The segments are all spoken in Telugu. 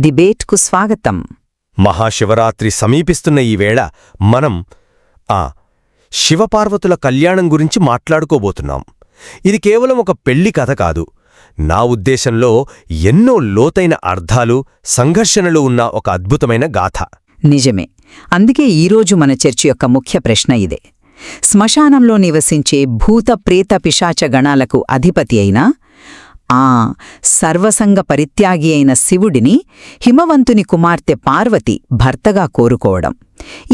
డిబేట్కు స్వాగతం. మహాశివరాత్రి సమీపిస్తున్న ఈ వేళ మనం ఆ శివపార్వతుల కళ్యాణం గురించి మాట్లాడుకోబోతున్నాం. ఇది కేవలం ఒక పెళ్ళి కథ కాదు. నా ఉద్దేశంలో ఎన్నో లోతైన అర్థాలు సంఘర్షణలు ఉన్న ఒక అద్భుతమైన గాథ. నిజమే. అందుకే ఈరోజు మన చర్చ యొక్క ముఖ్య ప్రశ్న ఇదే. శ్మశానంలో నివసించే భూత ప్రేత పిశాచ గణాలకు అధిపతి అయిన ఆ సర్వసంగ పరిత్యాగి అయిన శివుడిని హిమవంతుని కుమార్తె పార్వతి భర్తగా కోరుకోవడం.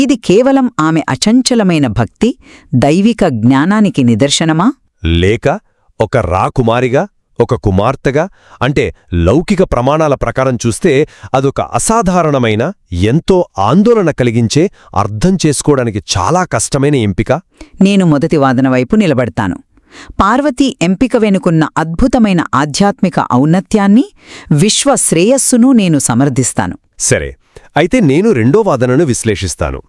ఇది కేవలం ఆమె అచంచలమైన భక్తి దైవిక జ్ఞానానికి నిదర్శనమా? లేక ఒక రాకుమారిగా ఒక కుమార్తెగా అంటే లౌకిక ప్రమాణాల ప్రకారం చూస్తే అదొక అసాధారణమైన ఎంతో ఆందోళన కలిగించే అర్థం చేసుకోవడానికి చాలా కష్టమైన ఎంపిక. నేను మొదటి వాదన వైపు నిలబడతాను. పార్వతీ ఎంపిక వెనుకున్న అద్భుతమైన ఆధ్యాత్మిక ఔన్నత్యాన్ని విశ్వ శ్రేయస్సును నేను సమర్థిస్తాను. సరే అయితే నేను రెండో వాదనను విశ్లేషిస్తాను.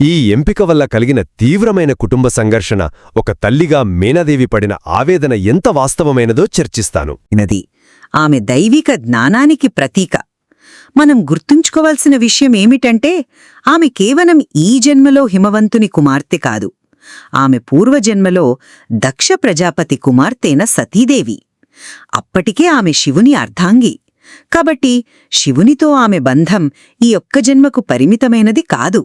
ఈ ఎంపిక వల్ల కలిగిన తీవ్రమైన కుటుంబ సంఘర్షణ ఒక తల్లిగా మేనదేవి పడిన ఆవేదన ఎంత వాస్తవమైనదో చర్చిస్తాను. నది ఆమె దైవిక జ్ఞానానికి ప్రతీక. మనం గుర్తుంచుకోవాల్సిన విషయం ఏమిటంటే ఆమె కేవలం ఈ జన్మలో హిమవంతుని కుమార్తె కాదు. ఆమె పూర్వజన్మలో దక్ష ప్రజాపతి కుమార్తెన సతీదేవి. అప్పటికే ఆమె శివుని అర్ధాంగి. కాబట్టి శివునితో ఆమె బంధం ఈ ఒక్క జన్మకు పరిమితమైనది కాదు.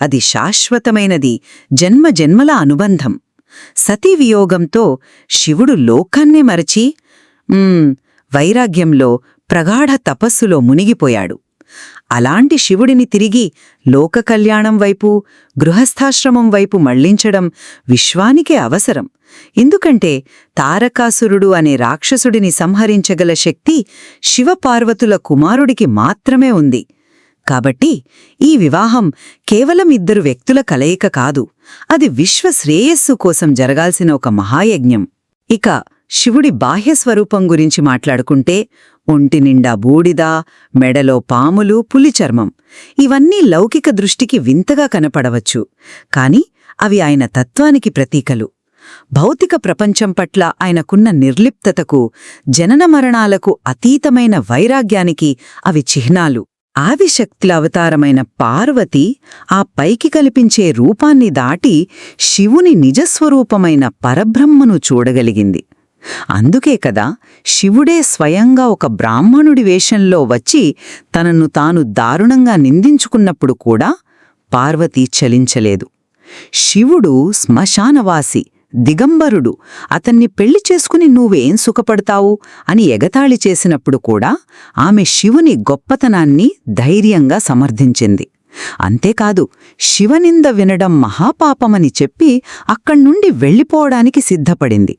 అది శాశ్వతమైనది జన్మ జన్మల అనుబంధం. సతీ వియోగంతో శివుడు లోకాన్నే మరచి వైరాగ్యంలో ప్రగాఢ తపస్సులో మునిగిపోయాడు. అలాంటి శివుడిని తిరిగి లోక కళ్యాణం వైపు గృహస్థాశ్రమం వైపు మళ్ళించడం విశ్వానికే అవసరం. ఎందుకంటే తారకాసురుడు అనే రాక్షసుడిని సంహరించగల శక్తి శివపార్వతుల కుమారుడికి మాత్రమే ఉంది. కాబట్టి ఈ వివాహం కేవలం ఇద్దరు వ్యక్తుల కలయిక కాదు అది విశ్వ శ్రేయస్సు కోసం జరగాల్సిన ఒక మహాయజ్ఞం. ఇక శివుడి బాహ్య స్వరూపం గురించి మాట్లాడుకుంటే ఒంటి నిండా బూడిద మెడలో పాములు పులిచర్మం ఇవన్నీ లౌకిక దృష్టికి వింతగా కనపడవచ్చు. కాని అవి ఆయన తత్వానికి ప్రతీకలు. భౌతిక ప్రపంచం పట్ల ఆయనకున్న నిర్లిప్తతకు జనన మరణాలకు అతీతమైన వైరాగ్యానికి అవి చిహ్నాలు. ఆవిశక్తుల అవతారమైన పార్వతి ఆ పైకి కల్పించే రూపాన్ని దాటి శివుని నిజస్వరూపమైన పరబ్రహ్మను చూడగలిగింది. అందుకే కదా శివుడే స్వయంగా ఒక బ్రాహ్మణుడి వేషంలో వచ్చి తనను తాను దారుణంగా నిందించుకున్నప్పుడు కూడా పార్వతి చలించలేదు. శివుడు శ్మశానవాసి దిగంబరుడు అతన్ని పెళ్ళి చేసుకుని నువ్వేం సుఖపడతావు అని ఎగతాళి చేసినప్పుడు కూడా ఆమె శివుని గొప్పతనాన్ని ధైర్యంగా సమర్థించింది. అంతేకాదు శివనింద వినడం మహాపాపమని చెప్పి అక్కడ్నుండి వెళ్ళిపోవడానికి సిద్ధపడింది.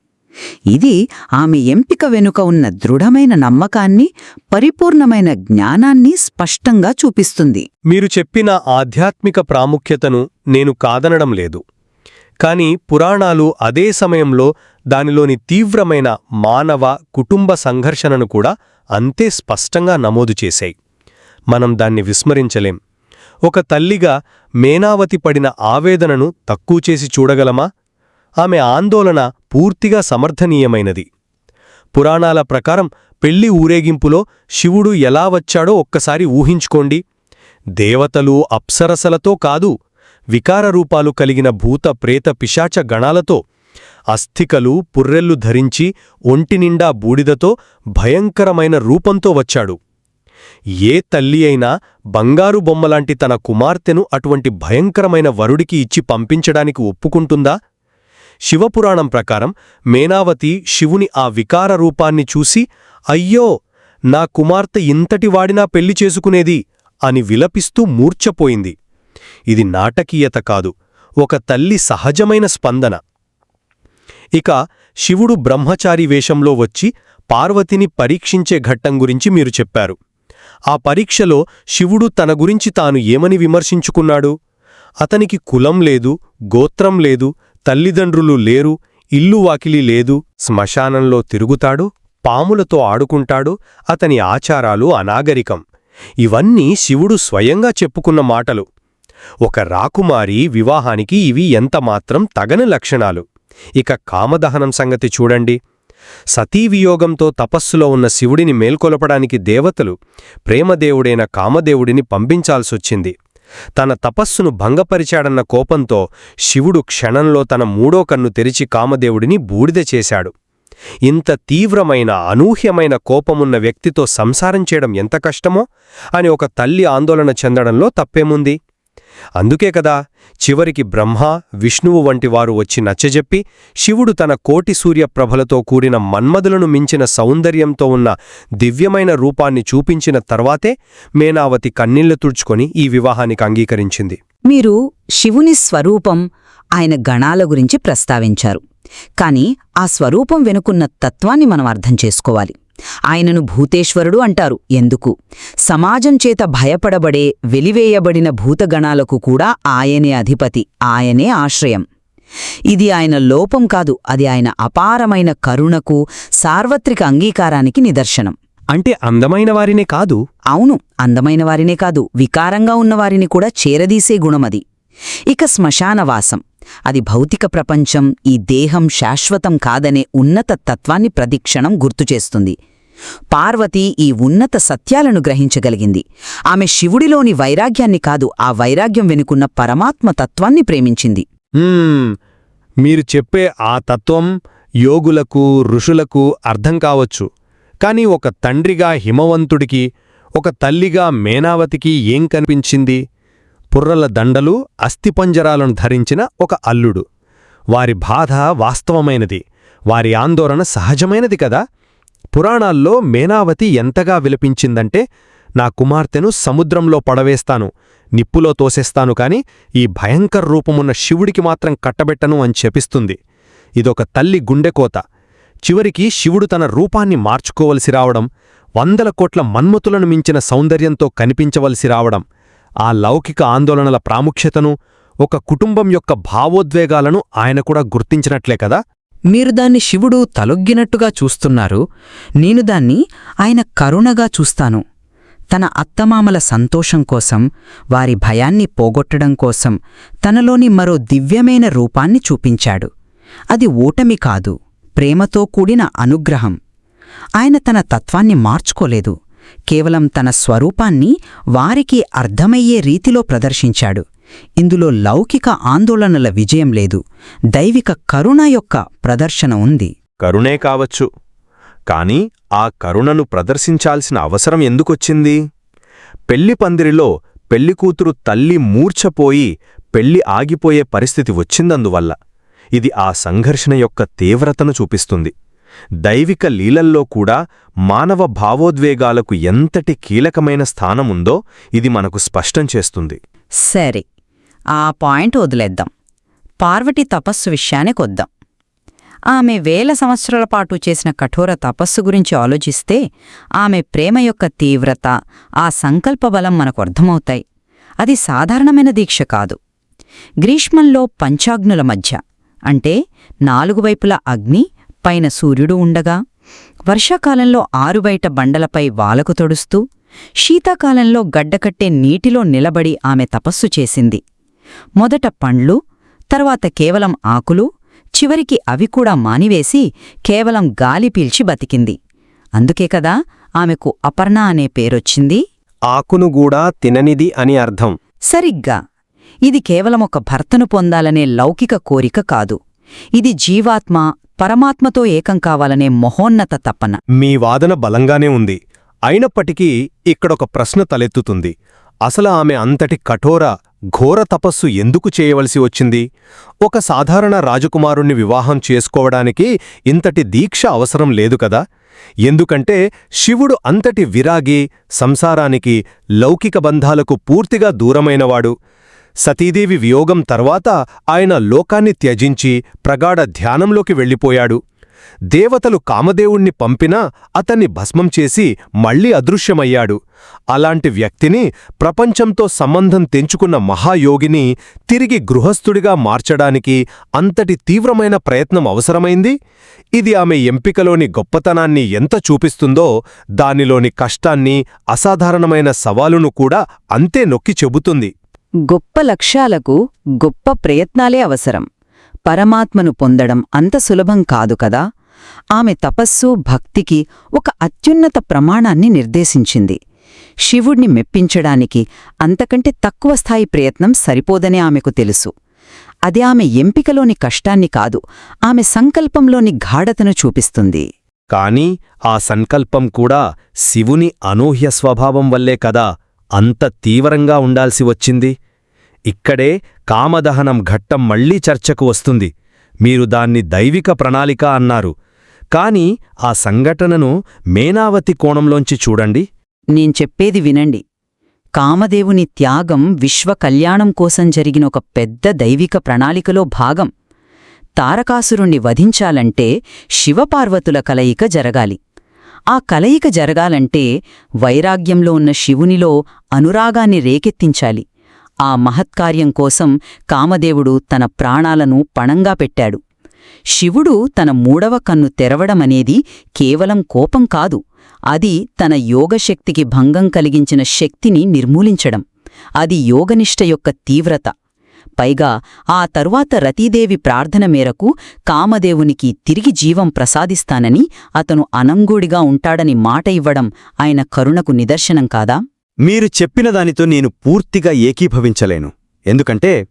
ఇది ఆమె ఎంపిక వెనుక ఉన్న దృఢమైన నమ్మకాన్ని పరిపూర్ణమైన జ్ఞానాన్ని స్పష్టంగా చూపిస్తుంది. మీరు చెప్పిన ఆధ్యాత్మిక ప్రాముఖ్యతను నేను కాదనడం లేదు. కాని పురాణాలు అదే సమయంలో దానిలోని తీవ్రమైన మానవ కుటుంబ సంఘర్షణను కూడా అంతే స్పష్టంగా నమోదు చేశాయి. మనం దాన్ని విస్మరించలేం. ఒక తల్లిగా మేనావతి పడిన ఆవేదనను తక్కువ చేసి చూడగలమా? ఆమె ఆందోళన పూర్తిగా సమర్థనీయమైనది. పురాణాల ప్రకారం పెళ్ళి ఊరేగింపులో శివుడు ఎలా వచ్చాడో ఒక్కసారి ఊహించుకోండి. దేవతలు అప్సరసలతో కాదు వికార రూపాలు కలిగిన భూత ప్రేత పిశాచ గణాలతో అస్థికలు పుర్రెల్లు ధరించి ఒంటినిండా బూడిదతో భయంకరమైన రూపంతో వచ్చాడు. ఏ తల్లి అయినా బంగారు బొమ్మలాంటి తన కుమార్తెను అటువంటి భయంకరమైన వరుడికి ఇచ్చి పంపించడానికి ఒప్పుకుంటుందా? శివపురాణం ప్రకారం మేనావతి శివుని ఆ వికార రూపాన్ని చూసి అయ్యో నా కుమార్తె ఇంతటివాడినా పెళ్ళి చేసుకునేది? అని విలపిస్తూ మూర్ఛపోయింది. ఇది నాటకీయత కాదు ఒక తల్లి సహజమైన స్పందన. ఇక శివుడు బ్రహ్మచారి వేషంలో వచ్చి పార్వతిని పరీక్షించే ఘట్టం గురించి మీరు చెప్పారు. ఆ పరీక్షలో శివుడు తన గురించి తాను ఏమని విమర్శించుకున్నాడు? అతనికి కులం లేదు గోత్రం లేదు తల్లిదండ్రులు లేరు ఇల్లు వాకిలి లేదు శ్మశానంలో తిరుగుతాడు పాములతో ఆడుకుంటాడు అతని ఆచారాలు అనాగరికం. ఇవన్నీ శివుడు స్వయంగా చెప్పుకున్న మాటలు. ఒక రాకుమారి వివాహానికి ఇవి ఎంతమాత్రం తగని లక్షణాలు. ఇక కామదహనం సంగతి చూడండి. సతీవియోగంతో తపస్సులో ఉన్న శివుడిని మేల్కొలపడానికి దేవతలు ప్రేమదేవుడైన కామదేవుడిని పంపించాల్సొచ్చింది. తన తపస్సును భంగపరిచాడన్న కోపంతో శివుడు క్షణంలో తన మూడో కన్ను తెరిచి కామదేవుడిని బూడిద చేశాడు. ఇంత తీవ్రమైన అనూహ్యమైన కోపమున్న వ్యక్తితో సంసారం చేయడం ఎంత కష్టమో అని ఒక తల్లి ఆందోళన చెందడంలో తప్పేముంది? అందుకే కదా చివరికి బ్రహ్మ విష్ణువు వంటి వారు వచ్చి నచ్చజెప్పి శివుడు తన కోటి సూర్యప్రభలతో కూడిన మన్మధులను మించిన సౌందర్యంతో ఉన్న దివ్యమైన రూపాన్ని చూపించిన తర్వాతే మేనావతి కన్నీళ్ళు తుడుచుకొని ఈ వివాహానికి అంగీకరించింది. మీరు శివుని స్వరూపం ఆయన గణాల గురించి ప్రస్తావించారు. కాని ఆ స్వరూపం వెనుకున్న తత్వాన్ని మనం అర్థం చేసుకోవాలి. ఆయనను భూతేశ్వరుడు అంటారు. ఎందుకు? సమాజం చేత భయపడబడే వెలివేయబడిన భూతగణాలకు కూడా ఆయనే అధిపతి ఆయనే ఆశ్రయం. ఇది ఆయన లోపం కాదు అది ఆయన అపారమైన కరుణకు సార్వత్రిక అంగీకారానికి నిదర్శనం. అంటే అందమైన వారినే కాదు? అవును అందమైన వారినే కాదు వికారంగా ఉన్నవారిని కూడా చేరదీసే గుణమది. ఇక శ్మశానవాసం. అది భౌతిక ప్రపంచం ఈ దేహం శాశ్వతం కాదనే ఉన్నత తత్వాన్ని ప్రదిక్షణం గుర్తుచేస్తుంది పార్వతి ఈ ఉన్నత సత్యాలను గ్రహించగలిగింది. ఆమె శివుడిలోని వైరాగ్యాన్ని కాదు ఆ వైరాగ్యం వెనుకున్న పరమాత్మ తత్వాన్ని ప్రేమించింది. మీరు చెప్పే ఆ తత్వం యోగులకు ఋషులకు అర్థం కావచ్చు. కాని ఒక తండ్రిగా హిమవంతుడికి ఒక తల్లిగా మేనావతికి ఏం కనిపించింది? పుర్రల దండలు అస్థిపంజరాలను ధరించిన ఒక అల్లుడు. వారి బాధ వాస్తవమైనది. వారి ఆందోళన సహజమైనది కదా. పురాణాల్లో మేనావతి ఎంతగా విలపించిందంటే నా కుమార్తెను సముద్రంలో పడవేస్తాను నిప్పులో తోసేస్తాను కాని ఈ భయంకర రూపమున్న శివుడికి మాత్రం కట్టబెట్టను అని చెపిస్తుంది ఇదొక తల్లి గుండెకోత చివరికి శివుడు తన రూపాన్ని మార్చుకోవలసి రావడం వందల కోట్ల మన్మతులను మించిన సౌందర్యంతో కనిపించవలసి రావడం ఆ లౌకిక ఆందోళనల ప్రాముఖ్యతను ఒక కుటుంబం యొక్క భావోద్వేగాలను ఆయన కూడా గుర్తించినట్లే కదా? మీరు దాన్ని శివుడు తలొగ్గినట్టుగా చూస్తున్నారు. నేను దాన్ని ఆయన కరుణగా చూస్తాను. తన అత్తమామల సంతోషం కోసం వారి భయాన్ని పోగొట్టడం కోసం తనలోని మరో దివ్యమైన రూపాన్ని చూపించాడు. అది ఓటమి కాదు ప్రేమతో కూడిన అనుగ్రహం. ఆయన తన తత్వాన్ని మార్చుకోలేదు. కేవలం తన స్వరూపాన్ని వారికి అర్థమయ్యే రీతిలో ప్రదర్శించాడు. ఇందులో లౌకిక ఆందోళనల విజయం లేదు. దైవిక కరుణ యొక్క ప్రదర్శన ఉంది. కరుణే కావచ్చు. కాని ఆ కరుణను ప్రదర్శించాల్సిన అవసరం ఎందుకొచ్చింది? పెళ్ళి పందిరిలో పెళ్ళికూతురు తల్లి మూర్ఛపోయి పెళ్ళి ఆగిపోయే పరిస్థితి వచ్చిందందువల్ల ఇది ఆ సంఘర్షణ యొక్క తీవ్రతను చూపిస్తుంది. దైవిక లీలల్లో కూడా మానవ భావోద్వేగాలకు ఎంతటి కీలకమైన స్థానముందో ఇది మనకు స్పష్టం చేస్తుంది. సరే ఆ పాయింట్ వదిలేద్దాం. పార్వతి తపస్సు విషయానికొద్దాం ఆమె వేల సంవత్సరాల పాటు చేసిన కఠోర తపస్సు గురించి ఆలోచిస్తే ఆమె ప్రేమ యొక్క తీవ్రత ఆ సంకల్ప బలం మనకు అర్థమవుతాయి. అది సాధారణమైన దీక్ష కాదు. గ్రీష్మంలో పంచాగ్నుల మధ్య అంటే నాలుగు వైపుల అగ్ని పైన సూర్యుడు ఉండగా వర్షాకాలంలో ఆరుబయట బండలపై వాలకు తొడుస్తూ శీతాకాలంలో గడ్డకట్టే నీటిలో నిలబడి ఆమె తపస్సు చేసింది. మొదట పండ్లు తర్వాత కేవలం ఆకులు చివరికి అవి కూడా మానివేసి కేవలం గాలి పీల్చి బతికింది. అందుకే కదా ఆమెకు అపర్ణ అనే పేరొచ్చింది? ఆకును కూడా తిననిది అని అర్థం. సరిగ్గా. ఇది కేవలం ఒక భర్తను పొందాలనే లౌకిక కోరిక కాదు. ఇది జీవాత్మ పరమాత్మతో ఏకం కావాలనే మహోన్నత తపన. మీ వాదన బలంగానే ఉంది. అయినప్పటికీ ఇక్కడొక ప్రశ్న తలెత్తుతుంది. అసలు ఆమె అంతటి కఠోర ఘోర తపస్సు ఎందుకు చేయవలసి వచ్చింది? ఒక సాధారణ రాజకుమారుణ్ణి వివాహం చేసుకోవడానికి ఇంతటి దీక్ష అవసరం లేదు కదా? ఎందుకంటే శివుడు అంతటి విరాగి సంసారానికి లౌకిక బంధాలకు పూర్తిగా దూరమైనవాడు. సతీదేవి వియోగం తర్వాత ఆయన లోకాన్ని త్యజించి ప్రగాఢ ధ్యానంలోకి వెళ్ళిపోయాడు. దేవతలు కామదేవుణ్ణి పంపినా అతన్ని భస్మం చేసి మళ్ళీ అదృశ్యమయ్యాడు. అలాంటి వ్యక్తిని ప్రపంచంతో సంబంధం తెంచుకున్న మహాయోగిని తిరిగి గృహస్థుడిగా మార్చడానికి అంతటి తీవ్రమైన ప్రయత్నం అవసరమైంది? ఇది ఆమె ఎంపికలోని గొప్పతనాన్ని ఎంత చూపిస్తుందో దానిలోని కష్టాన్ని అసాధారణమైన సవాలును కూడా అంతే నొక్కి చెబుతుంది. గొప్ప లక్ష్యాలకు గొప్ప ప్రయత్నాలే అవసరం. పరమాత్మను పొందడం అంత సులభం కాదు కదా? ఆమె తపస్సు భక్తికి ఒక అత్యున్నత ప్రమాణాన్ని నిర్దేశించింది. శివుణ్ణి మెప్పించడానికి అంతకంటే తక్కువ స్థాయి ప్రయత్నం సరిపోదనే ఆమెకు తెలుసు. అది ఆమె ఎంపికలోని కష్టాన్ని కాదు ఆమె సంకల్పంలోని గాఢతను చూపిస్తుంది. కాని ఆ సంకల్పం కూడా శివుని అనూహ్య స్వభావం వల్లే కదా అంత తీవ్రంగా ఉండాల్సి వచ్చింది? ఇక్కడే కామదహనం ఘట్టం మళ్ళీ చర్చకు వస్తుంది. మీరు దాన్ని దైవిక ప్రణాళిక అన్నారు. కాని ఆ సంఘటనను మేనావతి కోణంలోంచి చూడండి. నేను చెప్పేది వినండి. కామదేవుని త్యాగం విశ్వ కళ్యాణం కోసం జరిగిన ఒక పెద్ద దైవిక ప్రణాళికలో భాగం. తారకాసురుణ్ణి వధించాలంటే శివపార్వతుల కలయిక జరగాలి. ఆ కలయిక జరగాలంటే వైరాగ్యంలో ఉన్న శివునిలో అనురాగాన్ని రేకెత్తించాలి. ఆ మహత్కార్యం కోసం కామదేవుడు తన ప్రాణాలను పణంగా పెట్టాడు. శివుడు తన మూడవ కన్ను తెరవడమనేది కేవలం కోపం కాదు అది తన యోగశక్తికి భంగం కలిగించిన శక్తిని నిర్మూలించడం అది యోగనిష్ట యొక్క తీవ్రత. పైగా ఆ తరువాత రతీదేవి ప్రార్థన మేరకు కామదేవునికి తిరిగి జీవం ప్రసాదిస్తానని అతను అనంగూడిగా ఉంటాడని మాట ఇవ్వడం ఆయన కరుణకు నిదర్శనం కాదా? మీరు చెప్పిన దానితో నేను పూర్తిగా ఏకీభవించలేను. ఎందుకంటే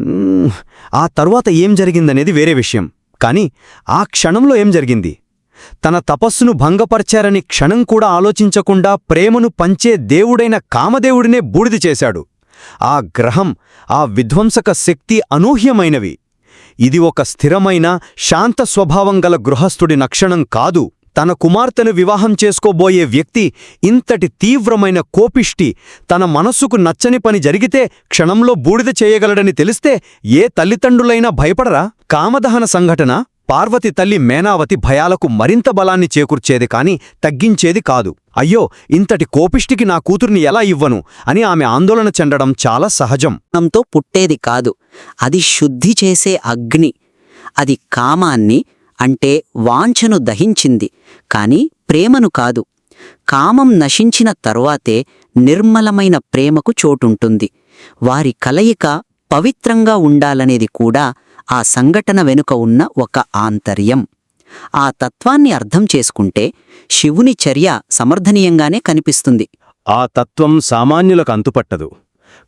మ్మ్, ఆ తరువాత ఏం జరిగిందనేది వేరే విషయం. కాని ఆ క్షణంలో ఏం జరిగింది? తన తపస్సును భంగపర్చారని క్షణం కూడా ఆలోచించకుండా ప్రేమను పంచే దేవుడైన కామదేవుడినే బూడిది చేశాడు. ఆ గ్రహం ఆ విధ్వంసక శక్తి అనూహ్యమైనవి. ఇది ఒక స్థిరమైన శాంత స్వభావం గల గృహస్థుడి నక్షణం కాదు. తన కుమార్తెను వివాహం చేసుకోబోయే వ్యక్తి ఇంతటి తీవ్రమైన కోపిష్టి తన మనస్సుకు నచ్చని పని జరిగితే క్షణంలో బూడిద చేయగలడని తెలిస్తే ఏ తల్లిదండ్రులైనా భయపడరా? కామదహన సంఘటన పార్వతి తల్లి మేనావతి భయాలకు మరింత బలాన్ని చేకూర్చేది కాని తగ్గించేది కాదు. అయ్యో ఇంతటి కోపిష్టికి నా కూతుర్ని ఎలా ఇవ్వను? అని ఆమె ఆందోళన చెందడం చాలా సహజం. నంతో పుట్టేది కాదు. అది శుద్ధి చేసే అగ్ని. అది కామాన్ని అంటే వాంఛను దహించింది. కాని ప్రేమను కాదు. కామం నశించిన తరువాతే నిర్మలమైన ప్రేమకు చోటుంటుంది. వారి కలయిక పవిత్రంగా ఉండాలనేది కూడా ఆ సంఘటన వెనుక ఉన్న ఒక ఆంతర్యం. ఆ తత్వాన్ని అర్థం చేసుకుంటే శివుని చర్య సమర్థనీయంగానే కనిపిస్తుంది. ఆ తత్వం సామాన్యులకు అంతుపట్టదు.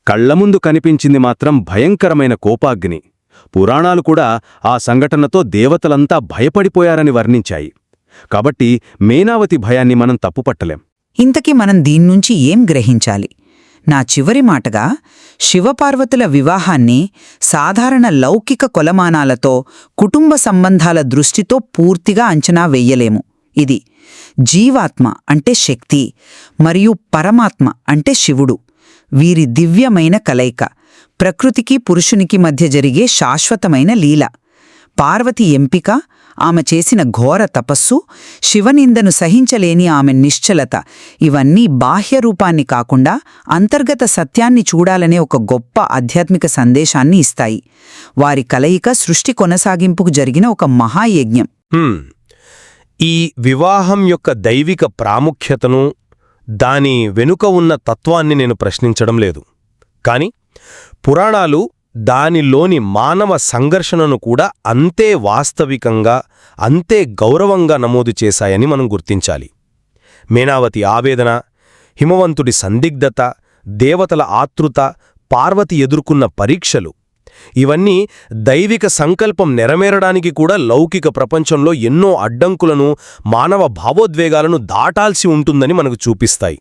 కళ్ళముందు కనిపించింది మాత్రం భయంకరమైన కోపాగ్ని. పురాణాలు కూడా ఆ సంఘటనతో దేవతలంతా భయపడిపోయారని వర్ణించాయి. కాబట్టి మేనావతి భయాన్ని మనం తప్పుపట్టలేం. ఇంతకీ మనం దీన్నుంచి ఏం గ్రహించాలి? నా చివరి మాటగా శివపార్వతుల వివాహాన్ని సాధారణ లౌకిక కొలమానాలతో కుటుంబ సంబంధాల దృష్టితో పూర్తిగా అంచనా వెయ్యలేము ఇది జీవాత్మ అంటే శక్తి మరియు పరమాత్మ అంటే శివుడు. వీరి దివ్యమైన కలయిక ప్రకృతికి పురుషునికి మధ్య జరిగే శాశ్వతమైన లీల. పార్వతి ఎంపిక ఆమె చేసిన ఘోర తపస్సు శివనిందను సహించలేని ఆమె నిశ్చలత. ఇవన్నీ బాహ్య రూపాన్ని కాకుండా అంతర్గత సత్యాన్ని చూడాలనే ఒక గొప్ప ఆధ్యాత్మిక సందేశాన్ని ఇస్తాయి. వారి కలయిక సృష్టి కొనసాగింపుకు జరిగిన ఒక మహాయజ్ఞం. ఈ వివాహం యొక్క దైవిక ప్రాముఖ్యతను దాని వెనుక ఉన్న తత్వాన్ని నేను ప్రశ్నించడం లేదు. కాని పురాణాలు దానిలోని మానవ సంఘర్షణను కూడా అంతే వాస్తవికంగా అంతే గౌరవంగా నమోదు చేశాయని మనం గుర్తించాలి. మేనావతి ఆవేదన హిమవంతుడి సందిగ్ధత దేవతల ఆతృత పార్వతి ఎదుర్కొన్న పరీక్షలు ఇవన్నీ దైవిక సంకల్పం నెరవేరడానికి కూడా లౌకిక ప్రపంచంలో ఎన్నో అడ్డంకులను మానవ భావోద్వేగాలను దాటాల్సి ఉంటుందని మనకు చూపిస్తాయి.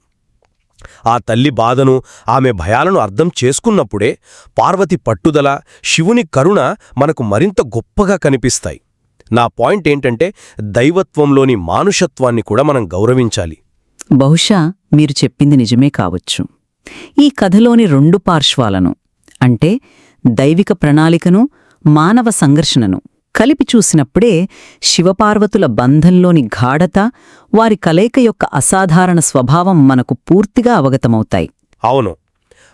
ఆ తల్లి బాధను ఆమె భయాలను అర్థం చేసుకున్నప్పుడే పార్వతి పట్టుదల శివుని కరుణ మనకు మరింత గొప్పగా కనిపిస్తాయి. నా పాయింట్ ఏంటంటే దైవత్వంలోని మానుషత్వాన్ని కూడా మనం గౌరవించాలి. బహుశా మీరు చెప్పింది నిజమే కావచ్చు. ఈ కథలోని రెండు పార్శ్వాలను అంటే దైవిక ప్రణాళికను మానవ సంఘర్షణను కలిపి చూసినప్పుడే శివపార్వతుల బంధంలోని గాఢత వారి కలయిక యొక్క అసాధారణ స్వభావం మనకు పూర్తిగా అవగతమవుతాయి. అవును.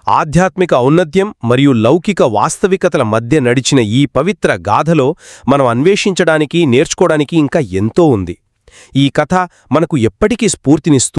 ఆధ్యాత్మిక ఔన్నత్యం మరియు లౌకిక వాస్తవికతల మధ్య నడిచిన ఈ పవిత్ర గాథలో మనం అన్వేషించడానికి నేర్చుకోవడానికి ఇంకా ఎంతో ఉంది. ఈ కథ మనకు ఎప్పటికీ స్ఫూర్తినిస్తూ